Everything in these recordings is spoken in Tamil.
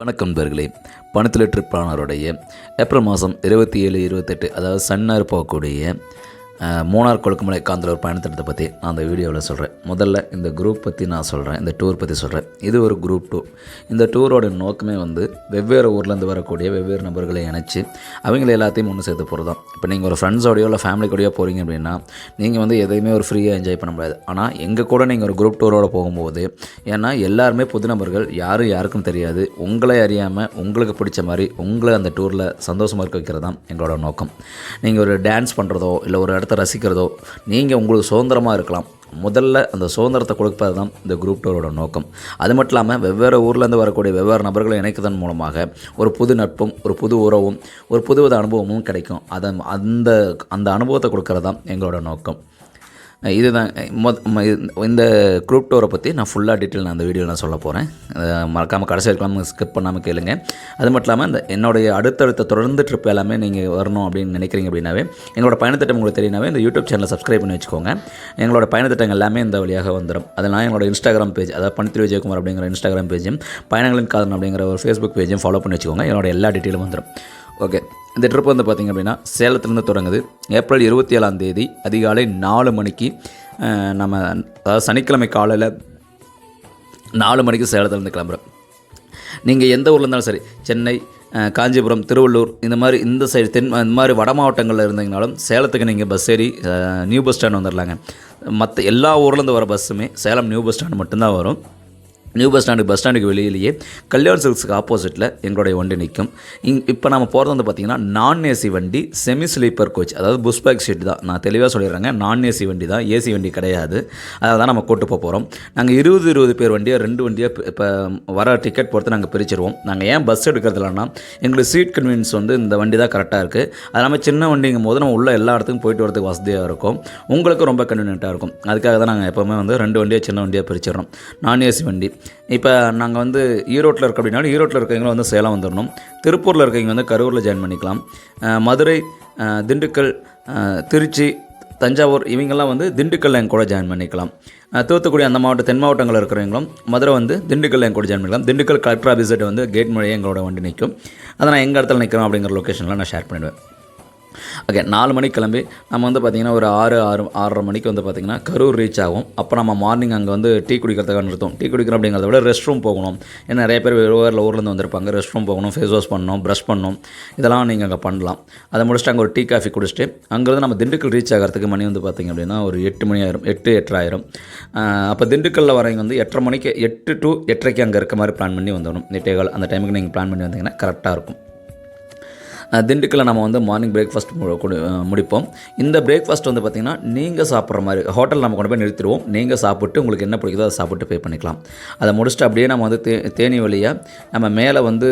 வணக்கம் நண்பர்களே. பணத்தில் ட்ரிப்பானவருடைய ஏப்ரல் மாதம் இருபத்தி ஏழு இருபத்தெட்டு அதாவது சன்னார் போகக்கூடிய மூணார் கொழுக்குமலை காந்தலூர் பயணத்திட்டத்தை பற்றி நான் அந்த வீடியோவில் சொல்கிறேன் முதல்ல இந்த குரூப் பற்றி நான் சொல்கிறேன் இந்த டூர் பற்றி சொல்கிறேன் இது ஒரு குரூப் டூர் இந்த டூரோட நோக்கமே வந்து வெவ்வேறு ஊர்லேருந்து வரக்கூடிய வெவ்வேறு நபர்களை இணைச்சி அவங்கள எல்லாத்தையும் ஒன்று சேர்த்து போகிறது தான் இப்போ நீங்கள் ஒரு ஃப்ரெண்ட்ஸோடையோ இல்லை ஃபேமிலி கூடயோ போகிறீங்க அப்படின்னா நீங்கள் வந்து எதையுமே ஒரு ஃப்ரீயாக என்ஜாய் பண்ண முடியாது. ஆனால் எங்கள் கூட நீங்கள் ஒரு குரூப் டூரோட போகும்போது ஏன்னா எல்லாருமே புது நபர்கள் யாரும் யாருக்கும் தெரியாது. உங்களை அறியாமல் உங்களுக்கு பிடிச்ச மாதிரி உங்களை அந்த டூரில் சந்தோஷமாக இருக்க வைக்கிறது தான் எங்களோட நோக்கம். நீங்கள் ஒரு டான்ஸ் பண்ணுறதோ இல்லை ஒரு இடத்த ரசிக்கிறதோ நீங்கள் உங்களுக்கு சுதந்திரமாக இருக்கலாம். முதல்ல அந்த சுதந்திரத்தை கொடுப்பது தான் இந்த குரூப் டூரோட நோக்கம். அது மட்டும் இல்லாமல் வெவ்வேறு ஊர்லேருந்து வரக்கூடிய வெவ்வேறு நபர்களை இணைக்கிறதன் மூலமாக ஒரு புது நட்பும் ஒரு புது உறவும் ஒரு புதுவித அனுபவமும் கிடைக்கும். அதை அந்த அந்த அனுபவத்தை கொடுக்கறது தான் எங்களோட நோக்கம். இதுதான் மொத் இந்த குரூப் டோரை பற்றி நான் ஃபுல்லாக டீட்டெயில் நான் அந்த வீடியோவில் நான் சொல்ல போகிறேன் மறக்காமல் கடைசி இருக்கலாம் ஸ்கிப் பண்ணாமல் கேளுங்க. அது மட்டும் இல்லாமல் இந்த என்னுடைய அடுத்தடுத்த தொடர்ந்து ட்ரிப் எல்லாமே நீங்கள் வரணும் அப்படின்னு நினைக்கிறீங்க அப்படின்னாவே எங்களோட பயணத்திட்டம் உங்களுக்கு தெரியினாவே இந்த யூடியூப் சேனலை சப்ஸ்கிரைப் பண்ணி வச்சுக்கோங்க. எங்களோட பயணத்திட்டங்கள் எல்லாமே இந்த வழியாக வந்துடும் அதெல்லாம் எங்களோட இன்ஸ்டாகிராம் பேஜ் அதாவது பணித்திரு விஜயகுமார் அப்படிங்கிற இன்ஸ்டாகிராம் பேஜும் பயணங்களின் காதன் அப்படிங்கிற ஒரு ஃபேஸ்புக் பேஜும் ஃபாலோ பண்ணி வச்சுக்கோங்க. என்னோட எல்லா டீட்டெயிலும் வந்துடும் ஓகே இந்த ட்ரிப் வந்து பார்த்திங்க அப்படின்னா சேலத்துலேருந்து தொடங்குது. ஏப்ரல் இருபத்தி ஏழாம் தேதி அதிகாலை நாலு மணிக்கு நம்ம அதாவது சனிக்கிழமை காலையில் நாலு மணிக்கு சேலத்துலேருந்து கிளம்புறோம். நீங்கள் எந்த ஊரில் இருந்தாலும் சரி சென்னை காஞ்சிபுரம் திருவள்ளூர் இந்த மாதிரி இந்த சைடு தென் இந்த மாதிரி வட மாவட்டங்களில் இருந்தீங்கனாலும் சேலத்துக்கு நீங்கள் பஸ் ஏறி நியூ பஸ் ஸ்டாண்ட் வந்துடலாங்க மற்ற எல்லா ஊர்லேருந்து வர பஸ்ஸுமே சேலம் நியூ பஸ் ஸ்டாண்ட் மட்டும்தான் வரும். நியூ பஸ் ஸ்டாண்டுக்கு பஸ் ஸ்டாண்டுக்கு வெளியிலேயே கல்யாண் சில்க்ஸுக்கு ஆப்போசிட்டில் எங்களுடைய வண்டி நிற்கும். இங் இப்போ நம்ம போகிறது வந்து பார்த்திங்கன்னா நான் ஏசி வண்டி செமி ஸ்லீப்பர் கோச் அதாவது புஷ் பேக் சீட் தான். நான் தெளிவாக சொல்லிடுறேங்க நான் ஏசி வண்டி தான். ஏசி வண்டி கிடையாது. அதை தான் நம்ம கூட்டு போக போகிறோம் நாங்கள் இருபது இருபது பேர் வண்டியாக ரெண்டு வண்டியாக இப்போ வர டிக்கெட் பொறுத்து நாங்கள் பிரிச்சிருவோம். நாங்கள் ஏன் பஸ் எடுக்கிறது இல்லைன்னா எங்களுக்கு சீட் கன்வீனியன்ஸ் வந்து இந்த வண்டி தான் கரெக்டாக இருக்குது அது இல்லாமல் சின்ன வண்டிங்கும் போது நம்ம உள்ள எல்லா இடத்துக்கும் போயிட்டு வரதுக்கு வசதியாக இருக்கும். உங்களுக்கு ரொம்ப கன்வீனியன்ட்டாக இருக்கும். அதுக்காக தான் நாங்கள் எப்போவுமே வந்து ரெண்டு வண்டியாக சின்ன வண்டியாக பிரிச்சிடுறோம். நான் ஏசி வண்டி. இப்போ நாங்கள் வந்து ஈரோட்டில் இருக்க அப்படின்னாலும் ஈரோட்டில் இருக்கவங்களும் வந்து சேலம் வந்துடணும் திருப்பூரில் இருக்கவங்க வந்து கரூரில் ஜாயின் பண்ணிக்கலாம். மதுரை திண்டுக்கல் திருச்சி தஞ்சாவூர் இவங்கெல்லாம் வந்து திண்டுக்கல்ல என் கூட ஜாயின் பண்ணிக்கலாம். தூத்துக்குடி அந்த மாவட்ட தென் மாவட்டங்களில் இருக்கிறவங்களும் மதுரை வந்து திண்டுக்கல்ல என் கூட ஜாயின் பண்ணிக்கலாம். திண்டுக்கல் கலெக்டர் ஆஃபீஸர்ட்டு வந்து கேட் மொழியே எங்களோட வண்டி நிற்கும் அதை நான் எங்கள் இடத்துல நிற்கிறோம் அப்படிங்கிற லொக்கேஷன்லாம் நான் ஷேர் பண்ணிடுவேன். ஓகே நாலு மணிக்கு கிளம்பி நம்ம வந்து பார்த்திங்கன்னா ஒரு ஆறு ஆறு ஆறரை மணிக்கு வந்து பார்த்திங்கன்னா கரூர் ரீச் ஆகும். அப்போ நம்ம மார்னிங் அங்கே வந்து டீ குடிக்கிறதுக்காக நிறுத்தோம். டீ குடிக்கிறோம் அப்படிங்கிறத விட ரெஸ்ட் ரூம் போகணும். ஏன்னா நிறைய பேர் வேறு ஊர்லேருந்து வந்திருப்பாங்க. ரெஸ்ட் ரூம் போகணும் ஃபேஸ் வாஷ் பண்ணணும் ப்ரஷ் பண்ணணும். இதெல்லாம் நீங்கள் அங்கே பண்ணலாம். அதை முடிச்சுட்டு அங்கே ஒரு டீ காஃபி குடிச்சிட்டு அங்கேருந்து நம்ம திண்டுக்கல் ரீச் ஆகிறதுக்கு மணி வந்து பார்த்திங்க அப்படின்னா ஒரு எட்டு மணி ஆயிரும். எட்டு எட்டரை அப்போ திண்டுக்கல்லில் வரவங்க வந்து எட்டரை மணிக்கு எட்டு டு எட்டரைக்கு அங்கே இருக்க மாதிரி பிளான் பண்ணி வந்துடணும் எட்டேகால் அந்த டைமுக்கு நீங்கள் பிளான் பண்ணி வந்தீங்கன்னா கரெக்டாக இருக்கும். திண்டுக்கல்ல நம்ம வந்து மார்னிங் பிரேக்ஃபாஸ்ட் முடிப்போம். இந்த பிரேக்ஃபாஸ்ட் வந்து பார்த்திங்கன்னா நீங்கள் சாப்பிட்ற மாதிரி ஹோட்டல் நம்ம கொண்டு போய் நிறுத்திடுவோம். நீங்கள் சாப்பிட்டு உங்களுக்கு என்ன பிடிக்குதோ அதை சாப்பிட்டு பே பண்ணிக்கலாம். அதை முடிச்சுட்டு அப்படியே நம்ம வந்து தே தேனி வழியாக நம்ம மேலே வந்து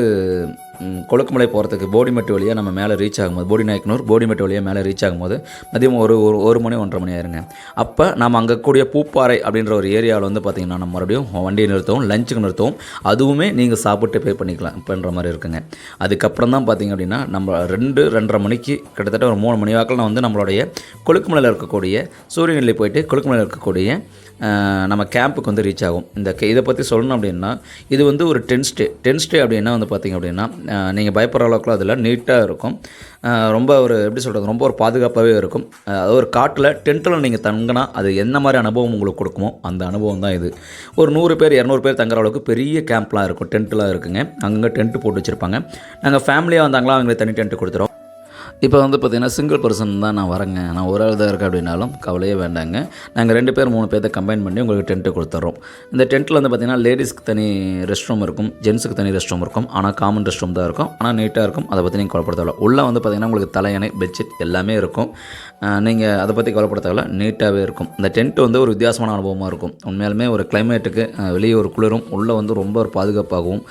கொழுக்குமலை போகிறதுக்கு போடிமெட்டு வழியாக நம்ம மேலே ரீச் ஆகும்போது போடி நாயக்கனூர் போடிமெட்டு வழியாக மேலே ரீச் ஆகும்போது மதியம் ஒரு ஒரு ஒரு மணி ஒன்றரை மணி ஆயிருங்க. அப்போ நம்ம அங்கே கூடிய பூப்பாறை அப்படின்ற ஒரு ஏரியாவில் வந்து பார்த்திங்கன்னா நம்ம மறுபடியும் வண்டியை நிறுத்தவும் லஞ்சுக்கு நிறுத்தவும் அதுவுமே நீங்கள் சாப்பிட்டு பே பண்ணிக்கலாம். பண்ணுற மாதிரி இருக்குங்க. அதுக்கப்புறம் தான் பார்த்திங்க அப்படின்னா நம்ம ரெண்டு ரெண்டரை மணிக்கு கிட்டத்தட்ட ஒரு மூணு மணி வாக்கில் வந்து நம்மளுடைய கொழுக்குமலையில் இருக்கக்கூடிய சூரியநிலை போயிட்டு கொழுக்குமலையில் இருக்கக்கூடிய நம்ம கேம்புக்கு வந்து ரீச் ஆகும். இந்த கே- இதை பற்றி சொல்லணும் அப்படின்னா இது வந்து ஒரு டென் ஸ்டே டென் ஸ்டே அப்படின்னா வந்து பார்த்திங்க அப்படின்னா நீங்கள் பயப்படுற அளவுக்குலாம் அதில் நீட்டாக இருக்கும். ரொம்ப ஒரு எப்படி சொல்கிறது ரொம்ப ஒரு பாதுகாப்பாகவே இருக்கும். அதாவது ஒரு காட்டில் டென்ட்டில் நீங்கள் தங்கினா அது என்ன மாதிரி அனுபவம் உங்களுக்கு கொடுக்குமோ அந்த அனுபவம் தான் இது. ஒரு நூறு பேர் இரநூறு பேர் தங்குற அளவுக்கு பெரிய கேம்ப்லாம் இருக்கும். டென்ட்லாம் இருக்குங்க. அங்கங்கே டென்ட்டு போட்டு வச்சுருப்பாங்க. நாங்கள் ஃபேமிலியாக வந்தாங்களா அவங்களே தனி டென்ட்டு கொடுத்துருவோம். இப்போ வந்து பார்த்திங்கன்னா சிங்கிள் பர்சன் தான் நான் வரேங்க. நான் ஒரு ஆள் தான் இருக்கேன் அப்படின்னாலும் கவலையே வேண்டாங்க. நாங்கள் ரெண்டு பேர் மூணு பேர்த்த கம்பைன் பண்ணி உங்களுக்கு டென்ட்டு கொடுத்துட்றோம் இந்த டென்ட்டில் வந்து பார்த்திங்கன்னா லேடிஸ்க்கு தனி ரெஸ்ட் ரூம் இருக்கும் ஜென்ஸுக்கு தனி ரெஸ்ட் ரூம் இருக்கும். ஆனால் காமன் ரெஸ்ட் ரூம் தான் இருக்கும். ஆனால் நீட்டாக இருக்கும். அதை பற்றி நீங்கள் கவலைப்பட தேவை உள்ளே வந்து பார்த்திங்கன்னா உங்களுக்கு தலையணை பெட்ஷீட் எல்லாமே இருக்கும். நீங்கள் அதை பற்றி கவலைப்பட தேவை நீட்டாகவே இருக்கும். இந்த டென்ட் வந்து ஒரு வித்தியாசமான அனுபவமாக இருக்கும். உண்மையாலுமே ஒரு கிளைமேட்டுக்கு வெளியே ஒரு குளிரும். உள்ளே வந்து ரொம்ப ஒரு பாதுகாப்பாகவும்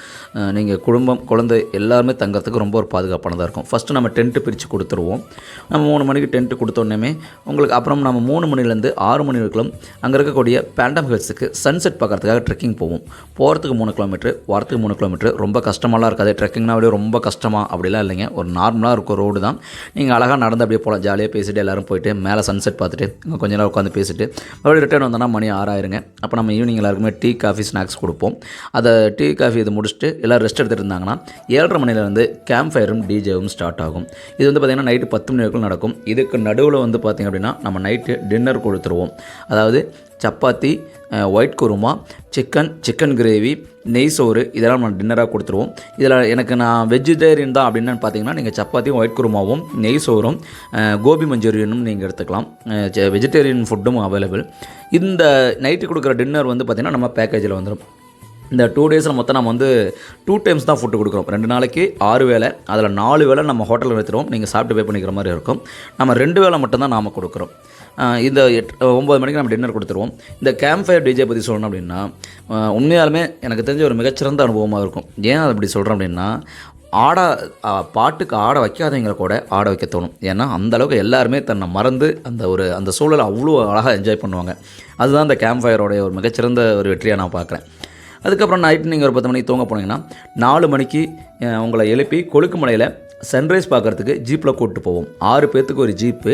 நீங்கள் குடும்பம் குழந்தை எல்லாருமே தங்கறதுக்கு ரொம்ப ஒரு பாதுகாப்பானதாக இருக்கும். ஃபஸ்ட்டு நம்ம டென்ட்டு பிரித்து கொடு கொடுத்துருவோம். நம்ம மூணு மணிக்கு டென்ட்டு கொடுத்தோன்னே உங்களுக்கு அப்புறம் நம்ம மூணு மணிலேருந்து ஆறு மணி வரைக்கும் அங்கே இருக்கக்கூடிய பேண்டம் ஹில்ஸுக்கு சன்செட் பார்க்கறதுக்காக ட்ரெக்கிங் போவோம். போகிறதுக்கு மூணு கிலோமீட்டர் வரத்துக்கு மூணு கிலோமீட்டர் ரொம்ப கஷ்டமாலாம் இருக்காது. ட்ரெக்கிங்னா அப்படியே ரொம்ப கஷ்டமாக அப்படிலாம் இல்லைங்க. ஒரு நார்மலாக இருக்கும் ரோடு தான். நீங்கள் அழகாக நடந்து அப்படியே போகலாம் ஜாலியாக பேசிட்டு எல்லோரும் போயிட்டு மேலே சன்செட் பார்த்துட்டு இங்கே கொஞ்ச நேரம் உட்காந்து பேசிட்டு மறுபடியும் ரிட்டர்ன் வந்தோன்னா மணி ஆறாயிருங்க அப்போ நம்ம ஈவினிங் எல்லாருக்குமே டீ காஃபி ஸ்நாக்ஸ் கொடுப்போம். அதை டீ காஃபி இது முடிச்சுட்டு எல்லோரும் ரெஸ்ட் எடுத்துகிட்டு இருந்தாங்கன்னா ஏழரை மணிலேருந்து கேம்ப் ஃபயரும் டிஜேவும் ஸ்டார்ட் ஆகும். இது வந்து பார்த்திங்கன்னா நைட்டு பத்து மணி வரைக்கும் நடக்கும். இதுக்கு நடுவில் வந்து பார்த்திங்க அப்படின்னா நம்ம நைட்டு டின்னர் கொடுத்துருவோம். அதாவது chapati white kurma chicken chicken gravy நெய் சோறு இதெல்லாம் நம்ம டின்னராக கொடுத்துருவோம். இதில் எனக்கு நான் வெஜிடேரியன் தான் அப்படின்னு பார்த்தீங்கன்னா நீங்கள் சப்பாத்தியும் ஒயிட் குருமாவும் நெய் சோறும் கோபி மஞ்சூரியனும் நீங்கள் எடுத்துக்கலாம். வெஜிடேரியன் ஃபுட்டும் அவைலபிள் இந்த நைட்டு கொடுக்குற டின்னர் வந்து பார்த்திங்கன்னா நம்ம பேக்கேஜில் வந்துடும் இந்த டூ டேஸில் மொத்தம் நம்ம வந்து டூ டைம்ஸ் தான் ஃபுட்டு கொடுக்குறோம். ரெண்டு நாளைக்கு ஆறு வேளை அதில் நாலு வேளை நம்ம ஹோட்டலில் எடுத்துருவோம் நீங்கள் சாப்பிட்டு பே பண்ணிக்கிற மாதிரி இருக்கும். நம்ம ரெண்டு வேளை மட்டும்தான் நாம் கொடுக்குறோம். இந்த எட் ஒம்பது மணிக்கு நம்ம டின்னர் கொடுத்துருவோம். இந்த கேம்ப் ஃபயர் டிஜே பற்றி சொல்லணும் அப்படின்னா உண்மையாலுமே எனக்கு தெரிஞ்ச ஒரு மிகச்சிறந்த அனுபவமாக இருக்கும். ஏன் அது அப்படி சொல்கிறேன் அப்படின்னா ஆட பாட்டுக்கு ஆட வைக்காதவங்க கூட ஆட வைக்க தோணும். ஏன்னா அந்தளவுக்கு எல்லாருமே தன்னை மறந்து அந்த ஒரு அந்த சூழலை அவ்வளோ அழகாக என்ஜாய் பண்ணுவாங்க. அதுதான் அந்த கேம்ப் ஃபயரோடைய ஒரு மிகச்சிறந்த ஒரு வெற்றியாக நான் பார்க்குறேன். அதுக்கப்புறம் நைட்டு நீங்கள் ஒரு பத்து மணிக்கு தூங்க போனீங்கன்னா நாலு மணிக்கு உங்களை எழுப்பி கொழுக்குமலையில் சன்ரைஸ் பார்க்குறதுக்கு ஜீப்பில் கூப்பிட்டு போவோம். ஆறு பேர்த்துக்கு ஒரு ஜீப்பு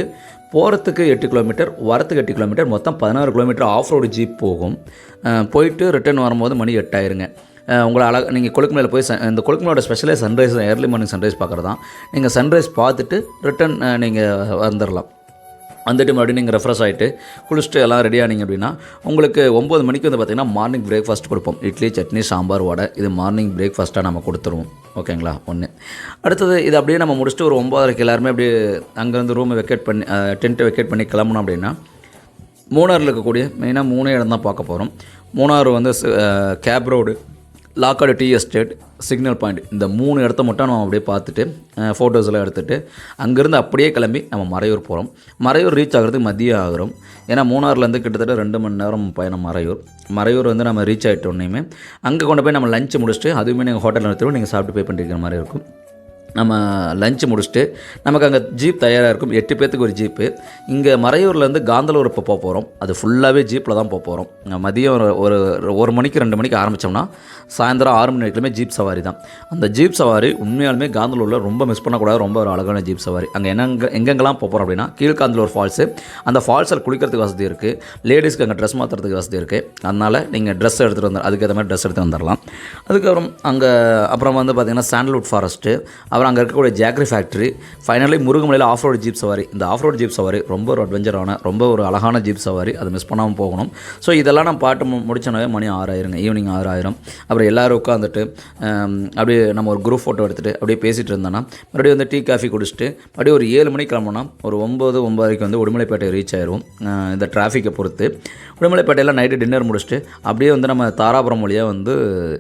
போகிறதுக்கு எட்டு கிலோமீட்டர் வரத்துக்கு எட்டு கிலோமீட்டர் மொத்தம் பதினாறு கிலோமீட்டர் ஆஃப் ரோடு ஜீப் போகும் போயிட்டு ரிட்டர்ன் வரும்போது மணி எட்டாயிருங்க. உங்களை அழக நீங்கள் கொழுக்குமலையில் போய் ச- இந்த கொழுக்குமலையோட ஸ்பெஷலே சன்ரைஸ் ஏர்லி மார்னிங் சன்ரைஸ் பார்க்குறது தான் நீங்கள் சன்ரைஸ் பார்த்துட்டு ரிட்டர்ன் நீங்கள் வந்துடலாம் வந்துட்டு மறுபடியும் நீங்கள் ரெஃப்ரெஷ் ஆகிட்டு குளிச்சுட்டு எல்லாம் ரெடி ஆனீங்க அப்படின்னா உங்களுக்கு ஒம்பது மணிக்கு வந்து பார்த்திங்கன்னா மார்னிங் பிரேக்ஃபாஸ்ட் கொடுப்போம். இட்லி சட்னி சாம்பார் வடை இது மார்னிங் பிரேக்ஃபாஸ்ட்டாக நம்ம கொடுத்துருவோம். ஓகேங்களா ஒன்று அடுத்தது இது அப்படியே நம்ம முடிச்சுட்டு ஒரு ஒம்பதரைக்கு எல்லாருமே அப்படியே அங்கேருந்து ரூமை வெக்கேட் பண்ணி டென்ட்டை வெக்கேட் பண்ணி கிளம்பணும் அப்படின்னா மூணாரில் இருக்கக்கூடிய மெயினாக மூணே இடம் தான் பார்க்க போகிறோம் மூணாறு வந்து gap road Lockhart tea estate signal point இந்த மூணு இடத்த மட்டும் நம்ம அப்படியே பார்த்துட்டு ஃபோட்டோஸ் எல்லாம் எடுத்துகிட்டு அங்கேருந்து அப்படியே கிளம்பி நம்ம மறையூர் போகிறோம் மறையூர் ரீச் ஆகிறதுக்கு மதியம் ஆகிறோம். ஏன்னா மூணாறுலேருந்து கிட்டத்தட்ட ரெண்டு மணி நேரம் பயணம் மறையூர். மறையூர் வந்து நம்ம ரீச் ஆகிட்ட உடனேயுமே அங்கே கொண்டு போய் நம்ம லஞ்சு முடிச்சுட்டு அதுவுமே நீங்கள் ஹோட்டலில் நிறுத்திடுவோம். நீங்கள் சாப்பிட்டு பே பண்ணிருக்கிற மாதிரி இருக்கும். நம்ம லஞ்சு முடிச்சுட்டு நமக்கு அங்கே ஜீப் தயாராக இருக்கும். எட்டு பேர்த்துக்கு ஒரு ஜீப்பு இங்கே மறையூர்லேருந்து காந்தலூர் இப்போ போக போகிறோம் அது ஃபுல்லாகவே ஜீப்பில் தான் போக போகிறோம் மதியம் ஒரு ஒரு ஒரு மணிக்கு ரெண்டு மணிக்கு ஆரம்பித்தோம்னா சாயந்தரம் ஆறு மணி வரைக்குமே ஜீப் சவாரி தான். அந்த ஜீப் சவாரி உண்மையாலுமே காந்தலூரில் ரொம்ப மிஸ் பண்ணக்கூடாது. ரொம்ப ஒரு அழகான ஜீப் சவாரி. அங்கே என்னங்க எங்கெங்கெல்லாம் போக போகிறோம் அப்படின்னா கீழ்காந்தலூர் ஃபால்ஸு அந்த ஃபால்ஸில் குளிக்கிறதுக்கு வசதி இருக்குது லேடிஸ்க்கு அங்கே ட்ரெஸ் மாற்றுறதுக்கு வசதி இருக்குது அதனால் நீங்கள் ட்ரெஸ் எடுத்துகிட்டு வந்து அதுக்கேற்ற மாதிரி ட்ரெஸ் எடுத்து வந்துடலாம் அதுக்கப்புறம் அங்கே அப்புறம் வந்து பார்த்திங்கன்னா சாண்டல்வுட் ஃபாரஸ்ட்டு அப்புறம் அங்கே இருக்கக்கூடிய ஜாக்ரி ஃபேக்ட்ரி ஃபைனலி முருகமலையில் ஆஃப் ரோடு ஜீப் சவாரி. இந்த ஆஃப் ரோடு ஜீப் சவாரி ரொம்ப ஒரு அட்வென்ச்சரான ரொம்ப ஒரு அழகான ஜீப் சவாரி. அதை மிஸ் பண்ணாமல் போகணும். ஸோ இதெல்லாம் நான் பாட்டு மு- முடிச்சோன்னே மணி ஆறாயிருங்க. ஈவினிங் ஆறாயிரம். அப்புறம் எல்லோரும் உட்காந்துட்டு அப்படியே நம்ம ஒரு குரூப் ஃபோட்டோ எடுத்துகிட்டு அப்படியே பேசிகிட்டு இருந்தோன்னா மறுபடியும் வந்து டீ காஃபி குடிச்சிட்டு மறுபடியும் ஒரு ஏழு மணிக்கு கிளம்புனா ஒரு ஒம்பது ஒம்பதரைக்கு வந்து உடுமலைப்பேட்டை ரீச் ஆயிரும் இந்த டிராஃபிக்கை பொறுத்து. உடுமலைப்பேட்டையில் நைட்டு டின்னர் முடிச்சுட்டு அப்படியே வந்து நம்ம தாராபுரம் வழியாக வந்து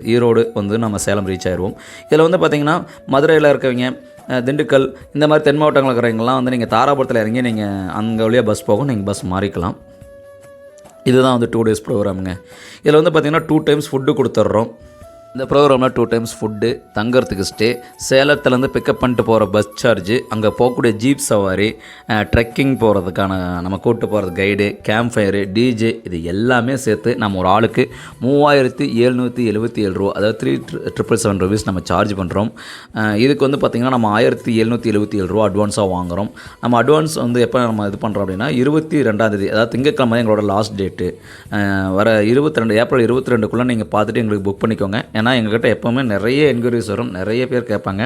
ஈரோடு வந்து நம்ம சேலம் ரீச் ஆயிடுவோம் இதில் வந்து பார்த்திங்கன்னா மதுரையில் இருக்க அஹ் திண்டுக்கல் இந்த மாதிரி தென் மாவட்டங்களில் இருக்கிறவங்கலாம் வந்து நீங்கள் தாராபுரத்தில் இறங்கி நீங்கள் அங்கே வழியாக பஸ் போகும். நீங்கள் பஸ் மாறிக்கலாம். இதுதான் வந்து டூ டேஸ் ப்ரோக்ராமுங்க இதில் வந்து பார்த்திங்கன்னா டூ டைம்ஸ் ஃபுட்டு கொடுத்துட்றோம் இந்த ப்ரோக்ராமில் டூ டைம்ஸ் ஃபுட்டு தங்குறதுக்கு ஸ்டே சேலத்துலேருந்து பிக்கப் பண்ணிட்டு போகிற பஸ் சார்ஜு அங்கே போகக்கூடிய ஜீப் சவாரி ட்ரெக்கிங் போகிறதுக்கான நம்ம கூப்பிட்டு போகிறது கைடு கேம்ப் ஃபயரு டிஜே இது எல்லாமே சேர்த்து நம்ம ஒரு ஆளுக்கு மூவாயிரத்தி எழுநூற்றி எழுபத்தி ஏழு ரூபா அதாவது த்ரீ ட்ரிபிள் செவன் ருபீஸ் நம்ம சார்ஜ் பண்ணுறோம் இதுக்கு வந்து பார்த்திங்கன்னா நம்ம ஆயிரத்தி எழுநூற்றி எழுபத்தி ஏழு ரூபா அட்வான்ஸாக வாங்குகிறோம் நம்ம அட்வான்ஸ் வந்து எப்போ நம்ம இது பண்ணுறோம் அப்படின்னா இருபத்தி ரெண்டாந்தேதி அதாவது திங்கக்கிழமை எங்களோட லாஸ்ட் டேட்டு வர இருபத்தி ரெண்டு ஏப்ரல் இருபத்தி ரெண்டுக்குள்ளே நீங்கள் பார்த்துட்டு எங்களுக்கு புக் பண்ணிக்கோங்க. ஏன்னா எங்ககிட்ட எப்போவுமே நிறைய என்கொயரிஸ் வரும் நிறைய பேர் கேட்பாங்க.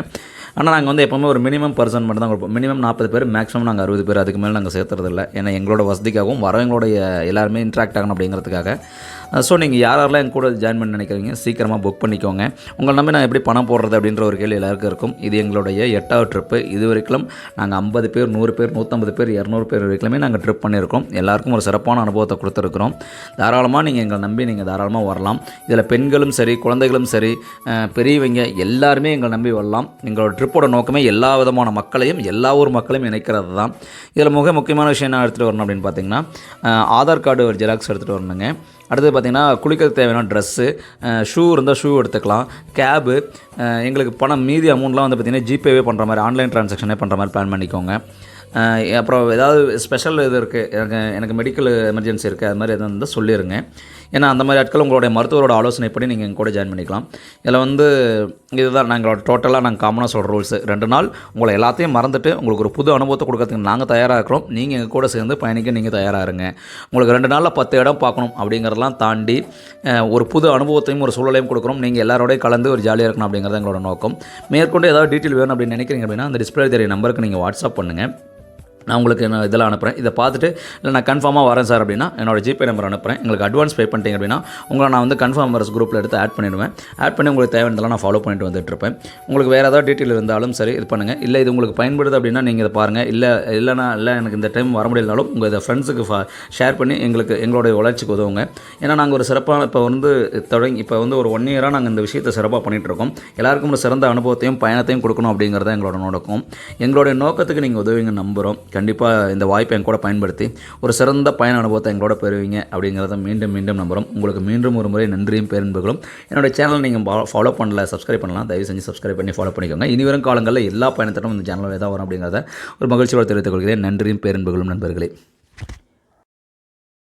ஆனால் நாங்கள் வந்து எப்போவுமே ஒரு மினிமம் பர்சன் மட்டும் தான் கொடுப்போம். மினிமம் நாற்பது பேர் மேக்ஸிமம் நாங்கள் அறுபது பேர் அதுக்கு மேலே நாங்கள் சேர்த்துறதில்ல. ஏன்னா எங்களோட வசதிக்காகவும் வரவங்களுடைய எல்லாருமே இன்ட்ராக்ட் ஆகணும் அப்படிங்கிறதுக்காக. ஸோ நீங்கள் யார் யாரெல்லாம் என் கூட ஜாயின் பண்ண நினைக்கிறீங்க சீக்கிரமாக புக் பண்ணிக்கோங்க. உங்களை நம்பி நான் எப்படி பணம் போடுறது அப்படின்ற ஒரு கேள்வி எல்லாருக்கும் இருக்கும். இது எங்களுடைய எட்டாவது ட்ரிப்பு இது வரைக்கும் நாங்கள் ஐம்பது பேர் நூறு பேர் நூற்றம்பது பேர் இரநூறு பேர் வரைக்குமே நாங்கள் ட்ரிப் பண்ணியிருக்கோம். எல்லாருக்கும் ஒரு சிறப்பான அனுபவத்தை கொடுத்துருக்குறோம். தாராளமாக நீங்கள் எங்களை நம்பி நீங்கள் தாராளமாக வரலாம். இதில் பெண்களும் சரி குழந்தைகளும் சரி பெரியவங்க எல்லாருமே எங்களை நம்பி வரலாம். எங்களோட ட்ரிப்போட நோக்கமே எல்லா விதமான மக்களையும் எல்லா ஊர் மக்களையும் இணைக்கிறது தான் இதில் மிக முக்கியமான விஷயம் என்ன எடுத்துகிட்டு வரணும் அப்படின்னு பார்த்தீங்கன்னா ஆதார் கார்டு ஒரு ஜெராக்ஸ் எடுத்துகிட்டு வரணுங்க. அடுத்தது பார்த்திங்கன்னா குளிக்கிறதுக்கு தேவையான ட்ரெஸ்ஸு ஷூ இருந்தால் ஷூ எடுத்துக்கலாம். கேபு எங்களுக்கு பணம் மீதி அமௌண்ட்லாம் வந்து பார்த்திங்கன்னா ஜிபேவே பண்ணுற மாதிரி ஆன்லைன் ட்ரான்சாக்ஷனே பண்ணுற மாதிரி பிளான் பண்ணிக்கோங்க. அப்புறம் ஏதாவது ஸ்பெஷல் இது இருக்குது எனக்கு எனக்கு மெடிக்கல் எமர்ஜென்சி இருக்குது அது மாதிரி எதாவது இருந்தால் சொல்லிடுங்க ஏன்னா அந்த மாதிரி ஆட்கள் உங்களுடைய மருத்துவரோட ஆலோசனைப்படி நீங்கள் எங்கள் கூட ஜாயின் பண்ணிக்கலாம். இதில் வந்து இதுதான் நாங்களோட டோட்டலாக நாங்கள் காமனாக சொல்கிற ரூல்ஸு ரெண்டு நாள் உங்களை எல்லாத்தையும் மறந்துட்டு உங்களுக்கு ஒரு புது அனுபவத்தை கொடுக்கறதுக்கு நாங்கள் தயாராக இருக்கிறோம். நீங்கள் எங்கள் கூட சேர்ந்து பயணிக்க நீங்கள் தயாராக இருங்க. உங்களுக்கு ரெண்டு நாளில் பத்து இடம் பார்க்கணும் அப்படிங்கிறதெல்லாம் தாண்டி ஒரு புது அனுபவத்தையும் ஒரு சூழலையும் கொடுக்குறோம் நீங்கள் எல்லாரோடய கலந்து ஒரு ஜாலியாக இருக்கணும் அப்படிங்கிறது எங்களோட நோக்கம். மேற்கொண்டு ஏதாவது டீட்டெயில் வேணும் அப்படின்னு நினைக்கிறீங்க அப்படின்னா அந்த டிஸ்பிளே தெரிய நம்பருக்கு நீங்கள் வாட்ஸ்அப் பண்ணுங்கள் நான் உங்களுக்கு நான் இதெல்லாம் அனுப்புகிறேன் இதை பார்த்துட்டு இல்லை நான் கன்ஃபார்மாக வரேன் சார் அப்படின்னா என்னோட ஜிபே நம்பர் அனுப்புகிறேன் எங்களுக்கு அட்வான்ஸ் பே பண்ணிட்டீங்க அப்படின்னா உங்களை நான் வந்து கன்ஃபார்ம் மெம்பர்ஸ் குரூப்பில் எடுத்து ஆட் பண்ணிடுவேன். ஆட் பண்ணி உங்களுக்கு தேவையானதெல்லாம் நான் ஃபாலோ பண்ணிட்டு வந்துட்டு இருப்பேன். உங்களுக்கு வேறு ஏதாவது டீட்டெயில் இருந்தாலும் சரி இது பண்ணுங்கள் இல்லை இது உங்களுக்கு பயன்படுது அப்படின்னா நீங்கள் இதை பாருங்கள் இல்லை இல்லைனா இல்லை எனக்கு இந்த டைம் வர முடியலனாலும் உங்கள் இதை ஃப்ரெண்ட்ஸுக்கு ஷேர் பண்ணி எங்களுக்கு எங்களுடைய வளர்ச்சிக்கு உதவுங்க. ஏன்னா நாங்கள் ஒரு சிறப்பான இப்போ வந்து தொடங்கி இப்போ வந்து ஒரு ஒன் இயராக நாங்கள் இந்த விஷயத்தை சிறப்பாக பண்ணிகிட்ருக்கோம் எல்லாருக்கும் ஒரு சிறந்த அனுபவத்தையும் பயணத்தையும் கொடுக்கணும் அப்படிங்கிறத எங்களோட நோக்கம். எங்களுடைய நோக்கத்துக்கு நீங்கள் உதவிங்க நம்புகிறோம் கண்டிப்பாக இந்த வாய்ப்பை என் கூட பயன்படுத்தி ஒரு சிறந்த பயண அனுபவத்தை எங்களோட பெறுவீங்க அப்படிங்கிறத மீண்டும் மீண்டும் நம்புகிறோம் உங்களுக்கு மீண்டும் ஒரு முறை நன்றியும் பேரன்புகளும். என்னோட சேனல் நீங்கள் ஃபாலோ பண்ணல சப்ஸ்கிரைப் பண்ணலாம். தயவு செஞ்சு சப்ஸ்கிரைப் பண்ணி ஃபாலோ பண்ணிக்கோங்க. இனி வரும் காலங்களில் எல்லா பயணத்திலும் இந்த சேனலில் தான் வரும் அப்படிங்கிறத ஒரு மகிழ்ச்சியோடு தெரிவித்துக் கொள்கிறேன். நன்றியும் பேரன்புகளும் நண்பர்களே.